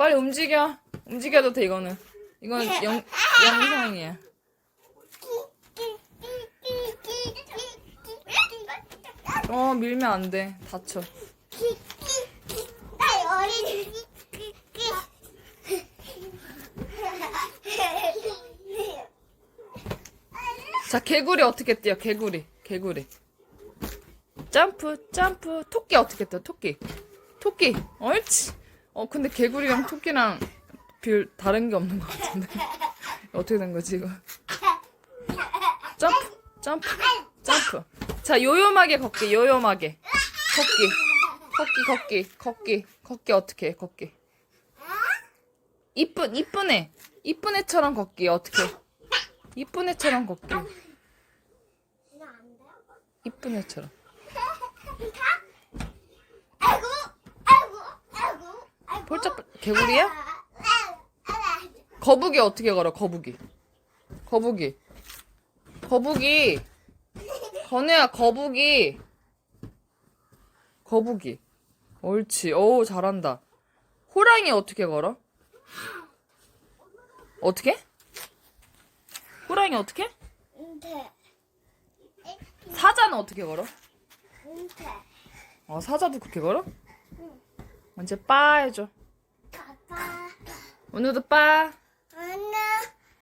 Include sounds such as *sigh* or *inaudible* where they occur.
빨리 움직여. 움직여도 돼 이거는. 이건 영 영상이야. 어 밀면 안 돼. 다쳐. 자 개구리 어떻게 뛰어? 개구리. 개구리. 점프 점프. 토끼 어떻게 뛰어? 토끼. 토끼. 옳지. 어 근데 개구리랑 토끼랑 별 다른 게 없는 것 같은데. *laughs* 어떻게 된 거지 이거? 점프 점프 점프. 자 요요하게 걷기 요요하게. 걷기. 걷기 걷기 걷기 걷기 어떻게 해 걷기. 이쁜 이쁜 애 이쁜 애처럼 걷기 어떻게? 해? 이쁜 애처럼 걷기. 이쁜 애처럼. 폴짝 개구리야? 거북이 어떻게 걸어? 거북이. 거북이. 거북이. 건우야 거북이. 거북이. 옳지. 오 잘한다. 호랑이 어떻게 걸어? 어떻게? 호랑이 어떻게? 은퇴, 사자는 어떻게 걸어? 은퇴. 어 사자도 그렇게 걸어? 언제 빠 해줘. 아빠. 오늘도 빠.